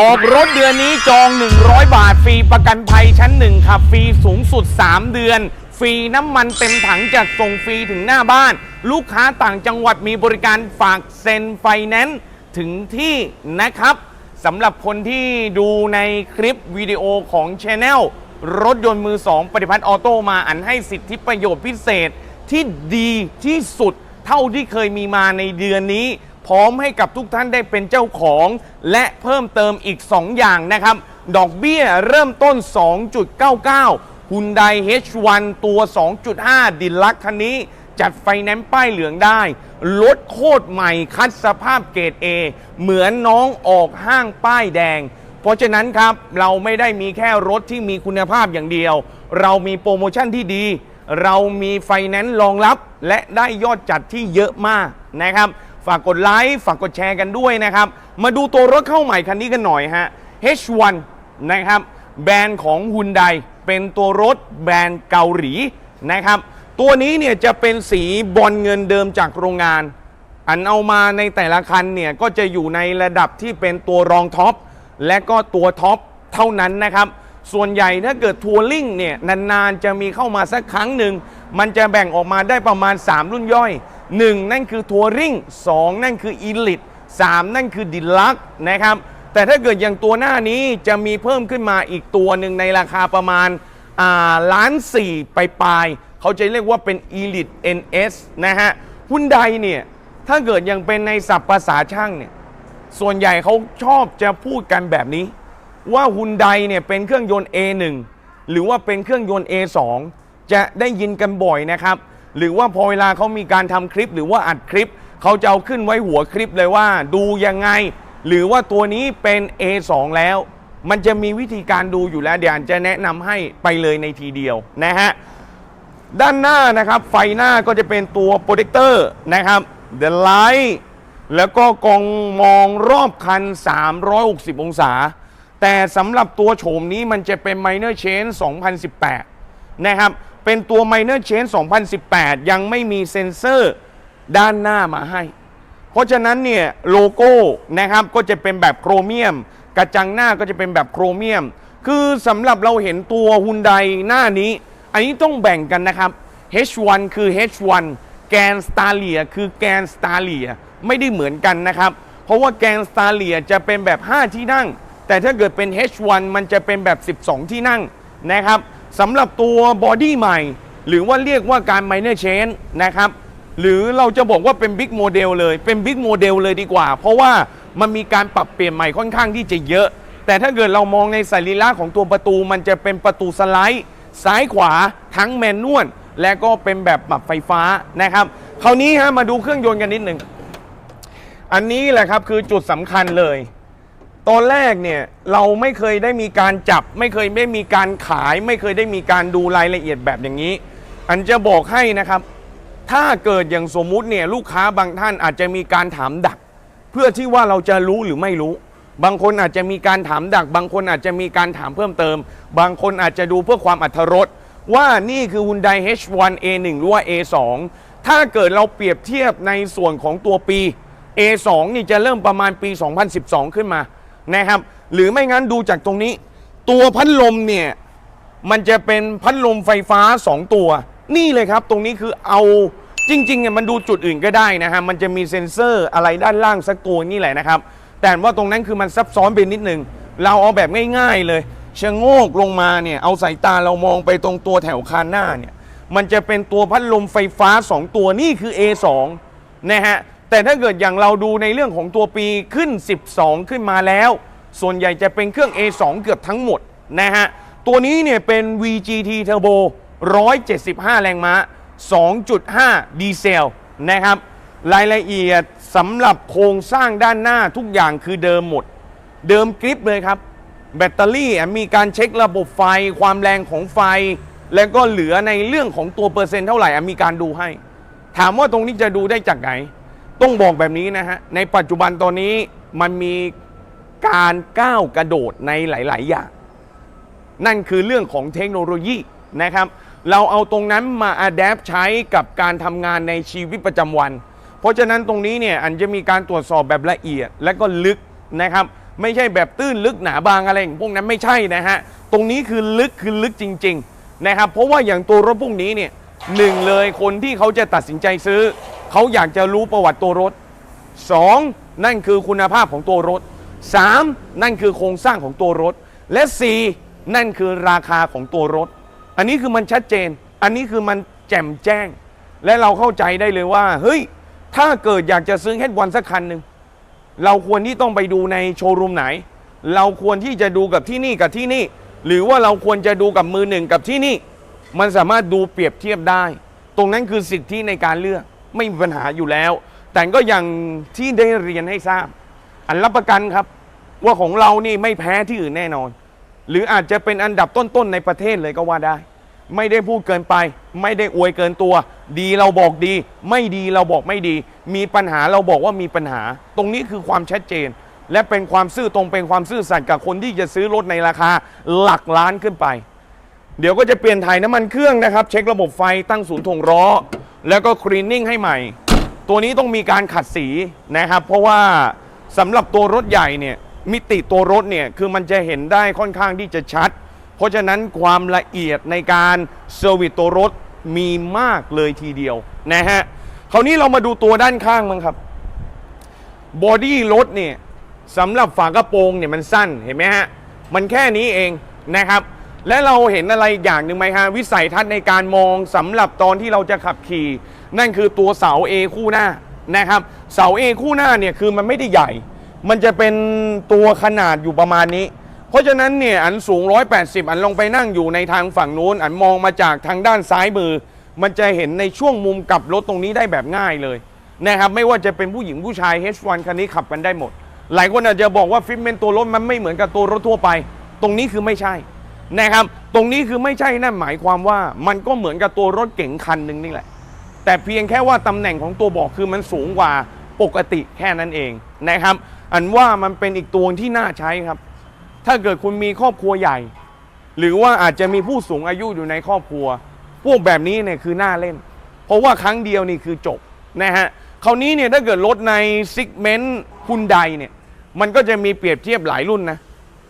ออกรถเดือนนี้จอง 100 บาทฟรีประกันภัยชั้นหนึ่งขับฟรีสูงสุด 3 เดือน ฟรีน้ำมันเต็มถังจัดส่งฟรีถึงหน้าบ้าน ลูกค้าต่างจังหวัดมีบริการฝากเซ็นไฟแนนซ์ถึงที่นะครับสำหรับคนที่ดูในคลิปวิดีโอของช n e l รถยนต์มือ 2 ปฏิพัฒน์ออโต้มาอันให้สิทธิประโยชน์พิเศษที่ดีที่สุดเท่าที่เคยมีมาในเดือนนี้ พร้อมให้กับทุกท่านได้เป็นเจ้าของ และเพิ่มเติมอีก 2 อย่างนะครับ ดอกเบี้ยเริ่มต้น 2.99 Hyundai H1 ตัว 2.5 ดิลักคันนี้ จัดไฟแนนซ์ป้ายเหลืองได้รถโคตรใหม่คัดสภาพเกรด A เหมือนน้องออกห้างป้ายแดง เพราะฉะนั้นครับเราไม่ได้มีแค่รถที่มีคุณภาพอย่างเดียว เรามีโปรโมชั่นที่ดี เรามีไฟแนนซ์รองรับ และได้ยอดจัดที่เยอะมากนะครับ ฝากกดไลค์ฝากกดแชร์กันด้วยนะครับ มาดูตัวรถเข้าใหม่คันนี้กันหน่อยฮะ H1 นะครับ แบรนด์ของ Hyundai เป็นตัวรถแบรนด์เกาหลีนะครับ ตัวนี้เนี่ยจะเป็นสีบอลเงินเดิมจากโรงงาน อันเอามาในแต่ละคันเนี่ยก็จะอยู่ในระดับที่เป็นตัวรองท็อปและก็ตัวท็อปเท่านั้นนะครับ ส่วนใหญ่ถ้าเกิดทัวริงเนี่ยนานๆจะมีเข้ามาสักครั้งหนึ่ง มันจะแบ่งออกมาได้ประมาณ 3 รุ่นย่อย 1 นั่นคือทัวริง2นั่นคืออีลิ t 3นั่นคือดิลักนะครับแต่ถ้าเกิดอย่างตัวหน้านี้จะมีเพิ่มขึ้นมาอีกตัวหนึ่งในราคาประมาณล้านสี่ไปปลายเขาจะเรียกว่าเป็น Elite NS นะฮะหุ้นใดเนี่ย ถ้าเกิดยังเป็นในศัพท์ภาษาช่างเนี่ย ส่วนใหญ่เขาชอบจะพูดกันแบบนี้ ว่าฮุนไดเนี่ยเป็นเครื่องยนต์ A1 หรือว่าเป็นเครื่องยนต์ A2 จะได้ยินกันบ่อยนะครับ หรือว่าพอเวลาเขามีการทำคลิปหรือว่าอัดคลิปเขาจะเอาขึ้นไว้หัวคลิปเลยว่าดูยังไง หรือว่าตัวนี้เป็น A2 แล้ว มันจะมีวิธีการดูอยู่แล้วเดี๋ยวจะแนะนำให้ไปเลยในทีเดียวนะฮะด้านหน้านะครับไฟหน้าก็จะเป็นตัวโปรเจคเตอร์นะครับ The Light แล้วก็กองมองรอบคัน 360 องศา แต่สำหรับตัวโฉมนี้มันจะเป็น Minor Change 2018 นะครับ เป็นตัว Minor Change 2018 ยังไม่มีเซ็นเซอร์ด้านหน้ามาให้ เพราะฉะนั้นเนี่ยโลโก้นะครับก็จะเป็นแบบโครเมียม กระจังหน้าก็จะเป็นแบบโครเมียม คือสำหรับเราเห็นตัวฮุนไดหน้านี้ อันนี้ต้องแบ่งกันนะครับ H1 คือ H1 แกนสตาเลียคือแกนสตาเลียไม่ได้เหมือนกันนะครับ เพราะว่าแกนสตาเลียจะเป็นแบบ 5 ที่นั่ง แต่ถ้าเกิดเป็น H1 มันจะเป็นแบบ 12 ที่นั่งนะครับ สำหรับตัวบอดี้ใหม่ หรือว่าเรียกว่าการ minor change นะครับ หรือเราจะบอกว่าเป็นบิ๊กโมเดลเลย เป็นบิ๊กโมเดลเลยดีกว่า เพราะว่ามันมีการปรับเปลี่ยนใหม่ค่อนข้างที่จะเยอะ แต่ถ้าเกิดเรามองในสรีระของตัวประตู มันจะเป็นประตูสไลด์ ซ้ายขวาทั้งแมนนวลและก็เป็นแบบปรับไฟฟ้านะครับ คราวนี้ฮะมาดูเครื่องยนต์กันนิดหนึ่ง อันนี้แหละครับคือจุดสำคัญเลย ตอนแรกเนี่ยเราไม่เคยได้มีการจับ ไม่เคยได้มีการขาย ไม่เคยได้มีการดูรายละเอียดแบบอย่างนี้ อันจะบอกให้นะครับ ถ้าเกิดอย่างสมมุติเนี่ยลูกค้าบางท่านอาจจะมีการถามดัก เพื่อที่ว่าเราจะรู้หรือไม่รู้ บางคนอาจจะมีการถามดัก บางคนอาจจะมีการถามเพิ่มเติม บางคนอาจจะดูเพื่อความอัธรสว่านี่คือ Hyundai H1 A1 หรือว่า A2 ถ้าเกิดเราเปรียบเทียบในส่วนของตัวปี A2 นี่จะเริ่มประมาณปี 2012 ขึ้นมา นะครับ หรือไม่งั้นดูจากตรงนี้ ตัวพัดลมเนี่ย มันจะเป็นพัดลมไฟฟ้า 2 ตัว นี่เลยครับ ตรงนี้คือเอาจริงๆเนี่ยมันดูจุดอื่นก็ได้นะฮะมันจะมีเซ็นเซอร์อะไรด้านล่างสักตัวนี่แหละนะครับ แต่ว่าตรงนั้นคือมันซับซ้อนไปนิดนึง เราเอาแบบง่ายๆเลยชะโงกลงมาเนี่ยเอาสายตาเรามองไปตรงตัวแถวคานหน้าเนี่ยมันจะเป็นตัวพัดลมไฟฟ้า 2 ตัวนี่คือ A2 นะฮะ แต่ถ้าเกิดอย่างเราดูในเรื่องของตัวปีขึ้น 12 ขึ้นมาแล้ว ส่วนใหญ่จะเป็นเครื่อง A2 เกือบทั้งหมดนะฮะ ตัวนี้เนี่ยเป็น VGT Turbo 175 แรงม้า 2.5 ดีเซลนะครับ รายละเอียดสำหรับโครงสร้างด้านหน้าทุกอย่างคือเดิมหมด เดิมกริปเลยครับ แบตเตอรี่มีการเช็คระบบไฟ ความแรงของไฟ แล้วก็เหลือในเรื่องของตัวเปอร์เซ็นต์เท่าไหร่มีการดูให้ ถามว่าตรงนี้จะดูได้จากไหน ต้องบอกแบบนี้นะฮะ ในปัจจุบันตอนนี้มันมีการก้าวกระโดดในหลาย ๆ อย่าง นั่นคือเรื่องของเทคโนโลยีนะครับ เราเอาตรงนั้นมาอัดแอปใช้กับการทำงานในชีวิตประจำวัน เพราะฉะนั้นตรงนี้เนี่ยอันจะมีการตรวจสอบแบบละเอียดและก็ลึกนะครับ ไม่ใช่แบบตื้นลึกหนาบางอะไรอย่างพวกนั้นไม่ใช่นะฮะ ตรงนี้คือลึกคือลึกจริง ๆ นะครับ เพราะว่าอย่างตัวรถพวกนี้เนี่ยหนึ่งเลยคนที่เขาจะตัดสินใจซื้อ เขาอยากจะรู้ประวัติตัวรถ 2. นั่นคือคุณภาพของตัวรถ 3. นั่นคือโครงสร้างของตัวรถ และ 4. นั่นคือราคาของตัวรถ อันนี้คือมันชัดเจน อันนี้คือมันแจ่มแจ้ง และเราเข้าใจได้เลยว่า เฮ้ย ถ้าเกิดอยากจะซื้อแค่วันสักคันหนึ่งเราควรที่ต้องไปดูในโชว์รูมไหน เราควรที่จะดูกับที่นี่กับที่นี่ หรือว่าเราควรจะดูกับมือหนึ่งกับที่นี่ มันสามารถดูเปรียบเทียบได้ ตรงนั้นคือสิทธิในการเลือก ไม่มีปัญหาอยู่แล้ว แต่ก็อย่างที่ได้เรียนให้ทราบ อันรับประกันครับ ว่าของเรานี่ไม่แพ้ที่อื่นแน่นอน หรืออาจจะเป็นอันดับต้นๆในประเทศเลยก็ว่าได้ ไม่ได้พูดเกินไป ไม่ได้อวยเกินตัว ดีเราบอกดี ไม่ดีเราบอกไม่ดี มีปัญหาเราบอกว่ามีปัญหา ตรงนี้คือความชัดเจน และเป็นความซื่อตรงเป็นความซื่อสัตย์กับคนที่จะซื้อรถในราคาหลักล้านขึ้นไปเดี๋ยวก็จะเปลี่ยนถ่ายน้ำมันเครื่องนะครับ เช็คระบบไฟตั้งศูนย์ถ่วงล้อ แล้วก็คลีนนิ่งให้ใหม่ ตัวนี้ต้องมีการขัดสีนะครับ เพราะว่าสำหรับตัวรถใหญ่เนี่ยมิติตัวรถเนี่ยคือมันจะเห็นได้ค่อนข้างที่จะชัด เพราะฉะนั้นความละเอียดในการเซอร์วิสตัวรถมีมากเลยทีเดียวนะฮะคราวนี้เรามาดูตัวด้านข้างมั้งครับบอดี้รถเนี่ยสำหรับฝากระโปรงเนี่ยมันสั้นเห็นไหมฮะมันแค่นี้เองนะครับ และเราเห็นอะไรอย่างหนึ่งไหมฮะวิสัยทัศน์ในการมองสำหรับตอนที่เราจะขับขี่ นั่นคือตัวเสา A คู่หน้านะครับ เสา A คู่หน้าเนี่ยคือมันไม่ได้ใหญ่ มันจะเป็นตัวขนาดอยู่ประมาณนี้ เพราะฉะนั้นเนี่ยอันสูง 180 อันลงไปนั่งอยู่ในทางฝั่งนู้น อันมองมาจากทางด้านซ้ายมือ มันจะเห็นในช่วงมุมกลับรถตรงนี้ได้แบบง่ายเลยนะครับไม่ว่าจะเป็นผู้หญิงผู้ชาย H1 คันนี้ขับกันได้หมด หลายคนอาจจะบอกว่าฟิตเมนตัวรถมันไม่เหมือนกับตัวรถทั่วไป ตรงนี้คือไม่ใช่ นะครับ ตรงนี้คือไม่ใช่นั่นหมายความว่ามันก็เหมือนกับตัวรถเก๋งคันหนึ่งนี่แหละ แต่เพียงแค่ว่าตำแหน่งของตัวบอกคือมันสูงกว่าปกติแค่นั้นเองนะครับ อันว่ามันเป็นอีกตัวที่น่าใช้ครับ ถ้าเกิดคุณมีครอบครัวใหญ่ หรือว่าอาจจะมีผู้สูงอายุอยู่ในครอบครัว พวกแบบนี้เนี่ยคือน่าเล่น เพราะว่าครั้งเดียวนี่คือจบนะฮะคราวนี้เนี่ยถ้าเกิดรถในซิกเมนต์คุณใดเนี่ยมันก็จะมีเปรียบเทียบหลายรุ่นนะ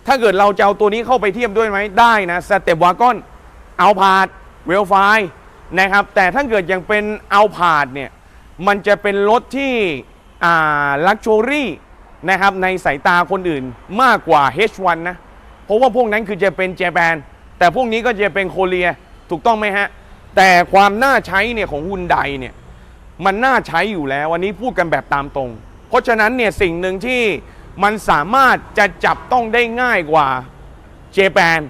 ถ้าเกิดเราจะเอาตัวนี้เข้าไปเทียบด้วยไหมได้นะสเตปวากอนเอาพาดเวลไฟนะครับแต่ถ้าเกิดยังเป็นเอาพาดเนี่ยมันจะเป็นรถที่อ่าลักชัวรี่นะครับในสายตาคนอื่นมากกว่า H1 นะ เพราะว่าพวกนั้นคือจะเป็นเจแปนแต่พวกนี้ก็จะเป็นโคเรียถูกต้องไหมฮะ แต่ความน่าใช้เนี่ยของฮุนไดเนี่ยมันน่าใช้อยู่แล้ววันนี้พูดกันแบบตามตรง เพราะฉะนั้นเนี่ยสิ่งหนึ่งที่ มันสามารถจะจับต้องได้ง่ายกว่าเจแปน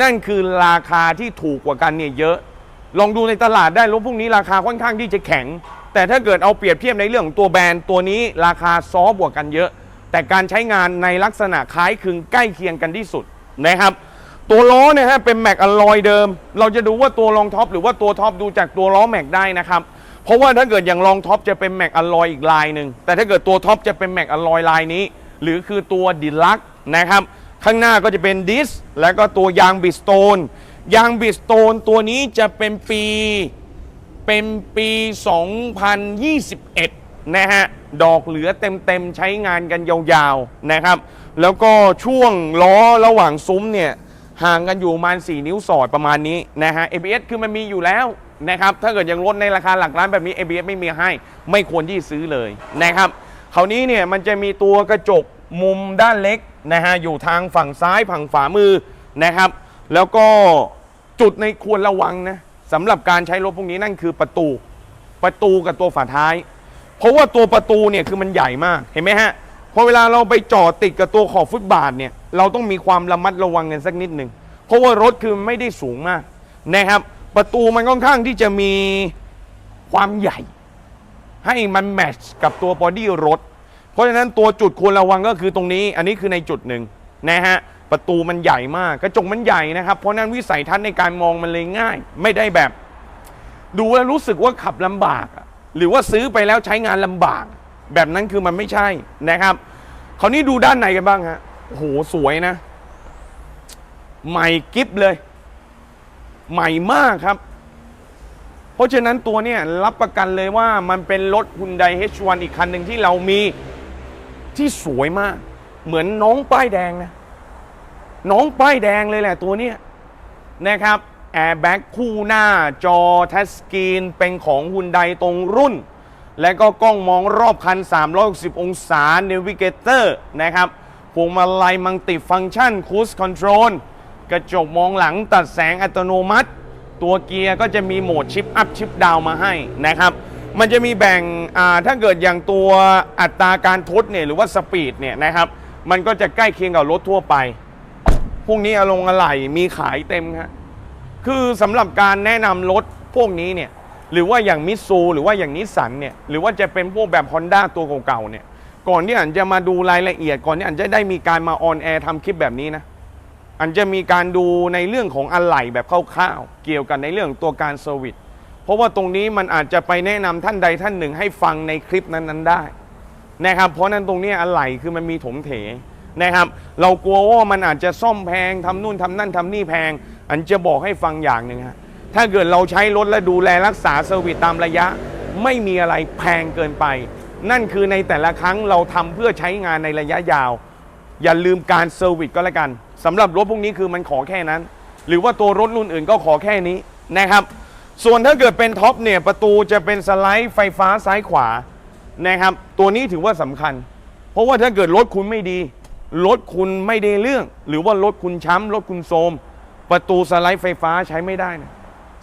นั่นคือราคาที่ถูกกว่ากันเนี่ยเยอะ ลองดูในตลาดได้รถพวกนี้ราคาค่อนข้างที่จะแข็ง แต่ถ้าเกิดเอาเปรียบเทียบในเรื่องของตัวแบรนด์ตัวนี้ราคาซอฟต์กว่ากันเยอะ แต่การใช้งานในลักษณะคล้ายคลึงใกล้เคียงกันที่สุดนะครับ ตัวล้อเนี่ยฮะเป็นแม็กอลลอยเดิม เราจะดูว่าตัวรองท็อปหรือว่าตัวท็อปดูจากตัวล้อแม็กได้นะครับเพราะว่าถ้าเกิดอย่างรองท็อปจะเป็นแม็กอลลอยอีกลายหนึ่งแต่ถ้าเกิดตัวท็อปจะเป็นแม็กอลลอยลายนี้ หรือคือตัวดิลักนะครับ ข้างหน้าก็จะเป็นดิส แล้วก็ตัวยางบิสโตน ยางบิสโตนตัวนี้จะเป็นปีเป็นปี 2021 นะฮะ ดอกเหลือเต็มๆ ใช้งานกันยาวๆ นะครับ แล้วก็ช่วงล้อระหว่างซุ้มเนี่ยห่างกันอยู่ประมาณ 4 นิ้วสอดประมาณนี้นะฮะ ABS คือมันมีอยู่แล้วนะครับ ถ้าเกิดยังลดในราคาหลักล้านแบบนี้ ABS ไม่มีให้ ไม่ควรที่ซื้อเลยนะครับ คราวนี้เนี่ยมันจะมีตัวกระจก มุมด้านเล็กนะฮะอยู่ทางฝั่งซ้ายฝั่งขวามือนะครับ แล้วก็จุดในควรระวังนะสำหรับการใช้รถพวกนี้นั่นคือประตูประตูกับตัวฝาท้าย เพราะว่าตัวประตูเนี่ยคือมันใหญ่มากเห็นไหมฮะพอเวลาเราไปจอดติดกับตัวขอบฟุตบาทเนี่ยเราต้องมีความระมัดระวังกันสักนิดหนึ่งเพราะว่ารถคือไม่ได้สูงมากนะครับ ประตูมันค่อนข้างที่จะมีความใหญ่ ให้มันแมทช์กับตัวบอดี้รถ ราะฉะนั้นตัวจุดควรระวังก็คือตรงนี้ อันนี้คือในจุดหนึ่งนะฮะประตูมันใหญ่มากกระจกมันใหญ่นะครับ เพราะฉะนั้นวิสัยทัศน์ในการมองมันเลยง่าย ไม่ได้แบบ ดูแล้วรู้สึกว่าขับลำบาก หรือว่าซื้อไปแล้วใช้งานลำบาก แบบนั้นคือมันไม่ใช่นะครับคราวนี้ดูด้านในกันบ้างฮะโหสวยนะ ใหม่กิฟเลย ใหม่มากครับ เพราะฉะนั้นตัวเนี้ยรับประกันเลยว่ามันเป็นรถ Hyundai H1 อีกคันหนึ่งที่เรามี ที่สวยมาก เหมือนน้องป้ายแดงนะน้องป้ายแดงเลยแหละตัวเนี้ยนะครับแอร์แบ็กคู่หน้าจอทัชสกรีนเป็นของฮุนไดตรงรุ่น และก็กล้องมองรอบคัน 360 องศา n นวิเกเตอร์นะครับพวงมาลัยมังติฟัง c t ชันคู e คอนโทรลกระจกมองหลังตัดแสงอัตโนมัติ ตัวเกียร์ก็จะมีโหมดชิปอัพชิปดาวมาให้นะครับ มันจะมีแบ่งถ้าเกิดอย่างตัวอัตราการทดเนี่ยหรือว่าสปีดเนี่ยนะครับ มันก็จะใกล้เคียงกับรถทั่วไป พวกนี้อลงอะไหล่มีขายเต็มครับคือสำหรับการแนะนำรถพวกนี้เนี่ยหรือว่าอย่างมิซูหรือว่าอย่างนิสสันเนี่ยหรือว่าจะเป็นพวกแบบ Honda ตัวเก่าๆเนี่ยก่อนที่อันจะมาดูรายละเอียดก่อนที่อันจะได้มีการมาออนแอร์ทำคลิปแบบนี้นะอันจะมีการดูในเรื่องของอะไหล่แบบคร่าวๆเกี่ยวกันในเรื่องตัวการเซอร์วิส เพราะว่าตรงนี้มันอาจจะไปแนะนำท่านใดท่านหนึ่ง ให้ฟังในคลิปนั้นๆได้นะครับเพราะนั้นตรงนี้อะไหล่คือมันมีถมเถนะครับ เรากลัวว่ามันอาจจะซ่อมแพงทำนู่นทำนั่นทำนี่แพง อันจะบอกให้ฟังอย่างหนึ่งฮะถ้าเกิดเราใช้รถและดูแลรักษาเซอร์วิสตามระยะ ไม่มีอะไรแพงเกินไป นั่นคือในแต่ละครั้งเราทำเพื่อใช้งานในระยะยาว อย่าลืมการเซอร์วิสก็แล้วกันสำหรับรถพวกนี้คือมันขอแค่นั้น หรือว่าตัวรถรุ่นอื่นก็ขอแค่นี้นะครับ ส่วนถ้าเกิดเป็นท็อปเนี่ยประตูจะเป็นสไลด์ไฟฟ้าซ้ายขวานะครับ ตัวนี้ถือว่าสำคัญ เพราะว่าถ้าเกิดรถคุณไม่ดีรถคุณไม่ได้เรื่อง หรือว่ารถคุณช้ำรถคุณโทมประตูสไลด์ไฟฟ้าใช้ไม่ได้นะ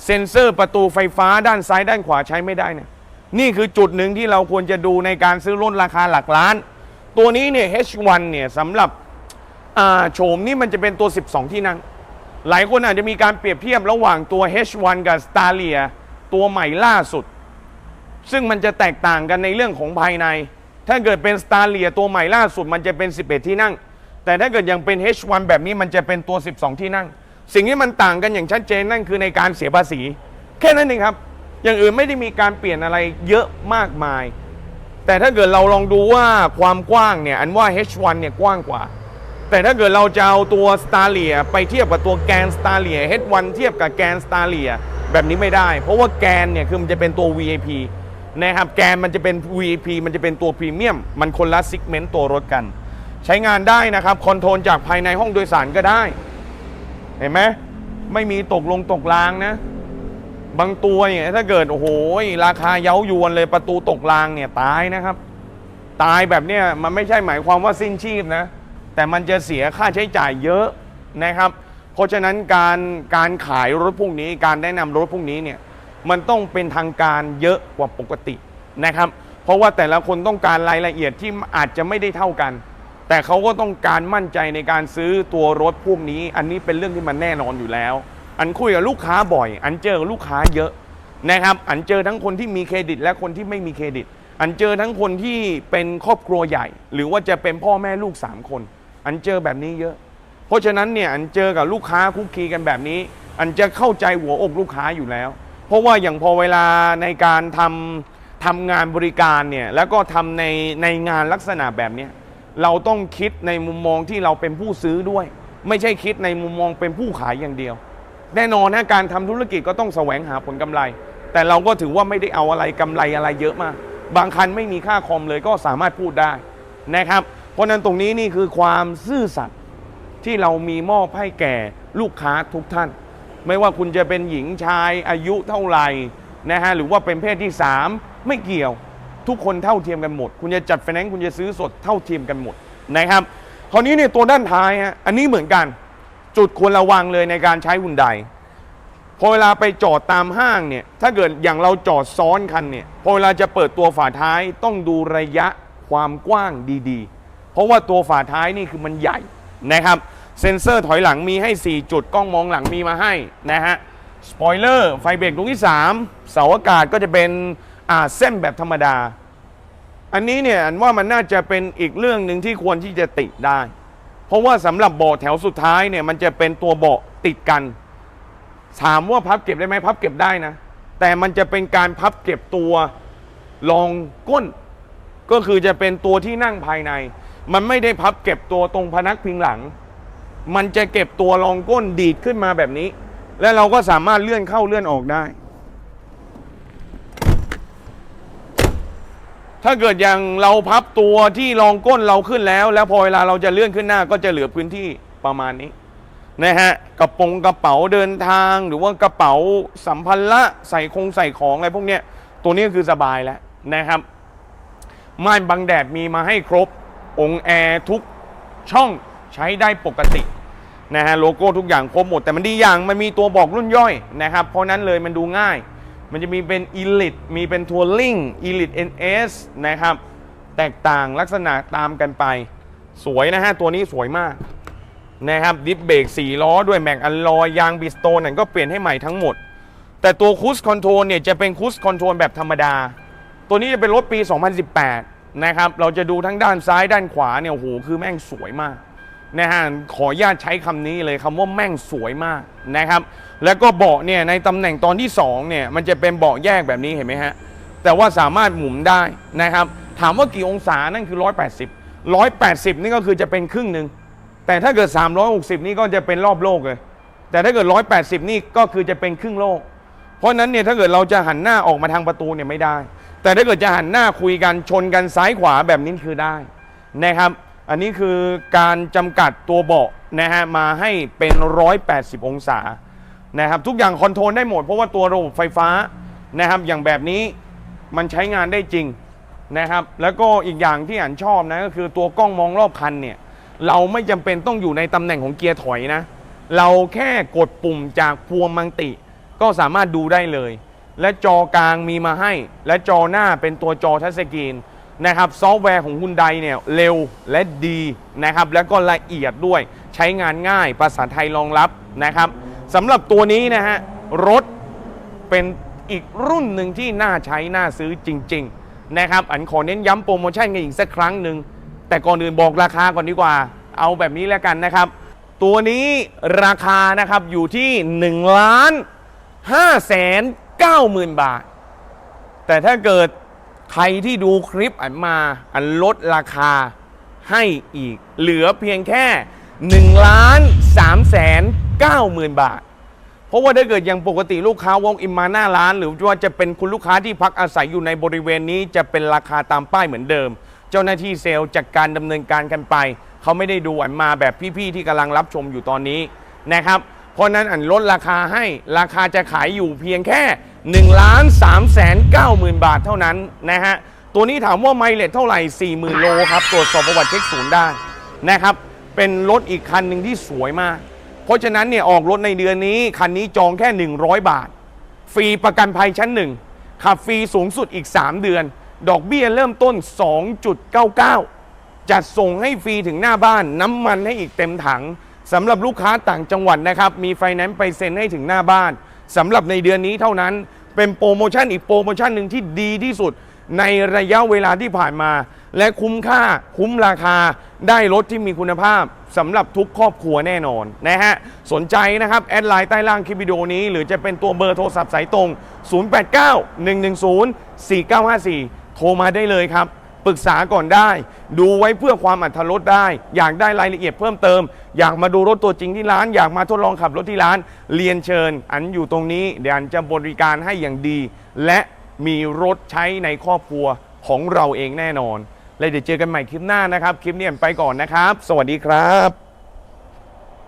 เซ็นเซอร์ประตูไฟฟ้าด้านซ้ายด้านขวาใช้ไม่ได้นะนี่คือจุดหนึ่งที่เราควรจะดูในการซื้อรถราคาหลักล้าน ตัวนี้เนี่ย H1 เนี่ยสำหรับโฉมนี่มันจะเป็นตัว 12 ที่นั่ง หลายคนอาจจะมีการเปรียบเทียบระหว่างตัว H1 กับ s t a r l i a ตัวใหม่ล่าสุด ซึ่งมันจะแตกต่างกันในเรื่องของภายใน ถ้าเกิดเป็น s t a r l i a ตัวใหม่ล่าสุดมันจะเป็น 11 ที่นั่ง แต่ถ้าเกิดยังเป็น H1 แบบนี้มันจะเป็นตัว 12 ที่นั่ง สิ่งที่มันต่างกันอย่างชัดเจนนั่นคือในการเสียภาษี แค่นั้นเองครับ อย่างอื่นไม่ได้มีการเปลี่ยนอะไรเยอะมากมาย แต่ถ้าเกิดเราลองดูว่าความกว้างเนี่ยอันว่า H1 เนี่ยกว้างกว่า แต่ถ้าเกิดเราจะเอาตัว s t a r l i a ไปเทียบกับตัวแกน s t a r l i a H1 เทียบกับแกน s t a r l i a แบบนี้ไม่ได้ เพราะว่าแกนเนี่ยคือมันจะเป็นตัว VIP นะครับแกนมันจะเป็น VIP มันจะเป็นตัวพรีเมียม มันคนละซิกเมนต์ตัวรถกัน ใช้งานได้นะครับคอนโทรลจากภายในห้องโดยสารก็ได้ เห็นไหมไม่มีตกลงตกรางนะ บางตัวเนี่ยถ้าเกิด โอ้โห ราคาเย้ายวนเลยประตูตกรางเนี่ยตายนะครับ ตายแบบเนี้ยมันไม่ใช่หมายความว่าสิ้นชีพนะ แต่มันจะเสียค่าใช้จ่ายเยอะนะครับ เพราะฉะนั้นการการขายรถพวกนี้ การแนะนำรถพวกนี้เนี่ยมันต้องเป็นทางการเยอะกว่าปกตินะครับ เพราะว่าแต่ละคนต้องการรายละเอียดที่อาจจะไม่ได้เท่ากัน แต่เขาก็ต้องการมั่นใจในการซื้อตัวรถพวกนี้ อันนี้เป็นเรื่องที่มันแน่นอนอยู่แล้ว อันคุยกับลูกค้าบ่อย อันเจอลูกค้าเยอะนะครับอันเจอทั้งคนที่มีเครดิต และคนที่ไม่มีเครดิต อันเจอทั้งคนที่เป็นครอบครัวใหญ่ หรือว่าจะเป็นพ่อแม่ลูกสามคน อันเจอแบบนี้เยอะ เพราะฉะนั้นเนี่ยอันเจอกับลูกค้าคุกคีกันแบบนี้ อันจะเข้าใจหัวอกลูกค้าอยู่แล้ว เพราะว่าอย่างพอเวลาในการทำทำงานบริการเนี่ยแล้วก็ทำในในงานลักษณะแบบนี้เราต้องคิดในมุมมองที่เราเป็นผู้ซื้อด้วย ไม่ใช่คิดในมุมมองเป็นผู้ขายอย่างเดียว แน่นอนนะการทำธุรกิจก็ต้องแสวงหาผลกำไร แต่เราก็ถือว่าไม่ได้เอาอะไรกำไรอะไรเยอะมาก บางคันไม่มีค่าคอมเลยก็สามารถพูดได้นะครับ เพราะฉะนั้นตรงนี้นี่คือความซื่อสัตย์ที่เรามีมอบให้แก่ลูกค้าทุกท่าน ไม่ว่าคุณจะเป็นหญิงชายอายุเท่าไหร่นะฮะหรือว่าเป็นเพศที่ 3 ไม่เกี่ยวทุกคนเท่าเทียมกันหมด คุณจะจัดไฟแนนซ์คุณจะซื้อสดเท่าเทียมกันหมดนะครับคราวนี้เนี่ยตัวด้านท้ายฮะอันนี้เหมือนกันจุดควรระวังเลยในการใช้หุ่นใดพอเวลาไปจอดตามห้างเนี่ยถ้าเกิดอย่างเราจอดซ้อนคันเนี่ยพอเวลาจะเปิดตัวฝาท้ายต้องดูระยะความกว้างดีๆ เพราะว่าตัวฝาท้ายนี่คือมันใหญ่นะครับ เซ็นเซอร์ถอยหลังมีให้ 4 จุดกล้องมองหลังมีมาให้นะฮะสปอยเลอร์ไฟเบรกลูกที่ 3 เสาอากาศก็จะเป็นอ่าเส้นแบบธรรมดา อันนี้เนี่ยอันว่ามันน่าจะเป็นอีกเรื่องหนึ่งที่ควรที่จะติดได้ เพราะว่าสำหรับเบาะแถวสุดท้ายเนี่ยมันจะเป็นตัวเบาะติดกันถามว่าพับเก็บได้ไหมพับเก็บได้นะ แต่มันจะเป็นการพับเก็บตัวรองก้น ก็คือจะเป็นตัวที่นั่งภายใน มันไม่ได้พับเก็บตัวตรงพนักพิงหลัง มันจะเก็บตัวรองก้นดีดขึ้นมาแบบนี้ และเราก็สามารถเลื่อนเข้าเลื่อนออกได้ ถ้าเกิดอย่างเราพับตัวที่รองก้นเราขึ้นแล้ว แล้วพอเวลาเราจะเลื่อนขึ้นหน้าก็จะเหลือพื้นที่ประมาณนี้นะฮะกระโปรงกระเป๋าเดินทาง หรือว่ากระเป๋าสัมภาระใส่คงใส่ของอะไรพวกเนี้ยตัวนี้คือสบายแล้วนะครับม่านบังแดดมีมาให้ครบ องแอร์ทุกช่องใช้ได้ปกตินะฮะโลโก้ทุกอย่างครบหมด แต่มันดีอย่างมันมีตัวบอกรุ่นย่อยนะครับ เพราะนั้นเลยมันดูง่าย มันจะมีเป็น Elite มีเป็นทัวริง Elite NS นะครับ แตกต่างลักษณะตามกันไป สวยนะฮะ ตัวนี้สวยมากนะครับดิฟเบรก4ล้อด้วยแม็กอัลลอยยางบิสโตนนั่นก็เปลี่ยนให้ใหม่ทั้งหมด แต่ตัวคูสคอนโทรลเนี่ยจะเป็นคูสคอนโทรลแบบธรรมดา ตัวนี้จะเป็นรถปี 2018 นะครับ เราจะดูทั้งด้านซ้ายด้านขวาเนี่ยโอ้โหคือแม่งสวยมากนะฮะขออนุญาตใช้คำนี้เลยคำว่าแม่งสวยมากนะครับ แล้วก็เบาะเนี่ยในตำแหน่งตอนที่2เนี่ยมันจะเป็นเบาะแยกแบบนี้เห็นไหมฮะแต่ว่าสามารถหมุนได้นะครับ ถามว่ากี่องศานั่นคือ 180 180 นี่ก็คือจะเป็นครึ่งหนึ่งแต่ถ้าเกิด 360 นี่ก็จะเป็นรอบโลกเลย แต่ถ้าเกิด 180 นี่ก็คือจะเป็นครึ่งโลก เพราะฉะนั้นเนี่ยถ้าเกิดเราจะหันหน้าออกมาทางประตูเนี่ยไม่ได้ แต่ถ้าเกิดจะหันหน้าคุยกันชนกันซ้ายขวาแบบนี้คือได้นะครับ อันนี้คือการจำกัดตัวเบาะนะฮะมาให้เป็น 180 องศานะครับทุกอย่างคอนโทรลได้หมด เพราะว่าตัวระบบไฟฟ้านะครับอย่างแบบนี้มันใช้งานได้จริงนะครับ แล้วก็อีกอย่างที่อันชอบนะก็คือตัวกล้องมองรอบคันเนี่ยเราไม่จำเป็นต้องอยู่ในตำแหน่งของเกียร์ถอยนะ เราแค่กดปุ่มจากพวงมังติ ก็สามารถดูได้เลย และจอกลางมีมาให้ และจอหน้าเป็นตัวจอทัชสกรีนนะครับซอฟต์แวร์ของฮุนไดเนี่ยเร็วและดีนะครับแล้วก็ละเอียดด้วยใช้งานง่ายภาษาไทยรองรับนะครับสำหรับตัวนี้นะฮะรถเป็นอีกรุ่นหนึ่งที่น่าใช้ น่าซื้อจริง ๆ นะครับ อันขอเน้นย้ำโปรโมชั่นกันอีกสักครั้งหนึ่ง แต่ก่อนอื่นบอกราคาก่อนดีกว่า เอาแบบนี้แล้วกันนะครับ ตัวนี้ราคานะครับอยู่ที่1ล้าน5แสน 9หมื่นบาท แต่ถ้าเกิดใครที่ดูคลิปอันมาอันลดราคาให้อีก เหลือเพียงแค่1ล้าน3แสน9หมื่นบาท เพราะว่าถ้าเกิดอย่างปกติลูกค้าวงอิมมาหน้าร้าน หรือว่าจะเป็นคุณลูกค้าที่พักอาศัยอยู่ในบริเวณนี้จะเป็นราคาตามป้ายเหมือนเดิม เจ้าหน้าที่เซลล์จัดการดำเนินการกันไป เขาไม่ได้ดูอันมาแบบพี่ ๆ ที่กำลังรับชมอยู่ตอนนี้นะครับ เพราะนั้นอันลดราคาให้ราคาจะขายอยู่เพียงแค่1ล้าน3แสน9หมื่นบาทเท่านั้นนะฮะตัวนี้ถามว่าไมล์เลทเท่าไหร่ 40,000 โลครับ ตรวจสอบประวัติเช็คศูนย์ได้นะครับ เป็นรถอีกคันหนึ่งที่สวยมาก เพราะฉะนั้นเนี่ยออกรถในเดือนนี้ คันนี้จองแค่ 100 บาท ฟรีประกันภัยชั้นหนึ่งขับฟรีสูงสุดอีก 3 เดือน ดอกเบี้ยเริ่มต้น 2.99 จัดส่งให้ฟรีถึงหน้าบ้านน้ำมันให้อีกเต็มถัง สำหรับลูกค้าต่างจังหวัดนะครับ มีไฟแนนซ์ไปเซ็นให้ถึงหน้าบ้านสำหรับในเดือนนี้เท่านั้นเป็นโปรโมชั่นอีกโปรโมชั่นหนึ่งที่ดีที่สุดในระยะเวลาที่ผ่านมา และคุ้มค่าคุ้มราคาได้รถที่มีคุณภาพสำหรับทุกครอบครัวแน่นอนนะฮะสนใจนะครับ แอดไลน์ใต้ล่างคลิปวิดีโอนี้ หรือจะเป็นตัวเบอร์โทรศัพท์สายตรง 089-110-4954 โทรมาได้เลยครับ ปรึกษาก่อนได้ ดูไว้เพื่อความอัธรรสได้ อยากได้รายละเอียดเพิ่มเติม อยากมาดูรถตัวจริงที่ร้าน อยากมาทดลองขับรถที่ร้าน เรียนเชิญ อันอยู่ตรงนี้เดี๋ยวอันจะบริการให้อย่างดี และมีรถใช้ในครอบครัวของเราเองแน่นอน และเดี๋ยวเจอกันใหม่คลิปหน้านะครับ คลิปนี้อันไปก่อนนะครับ สวัสดีครับ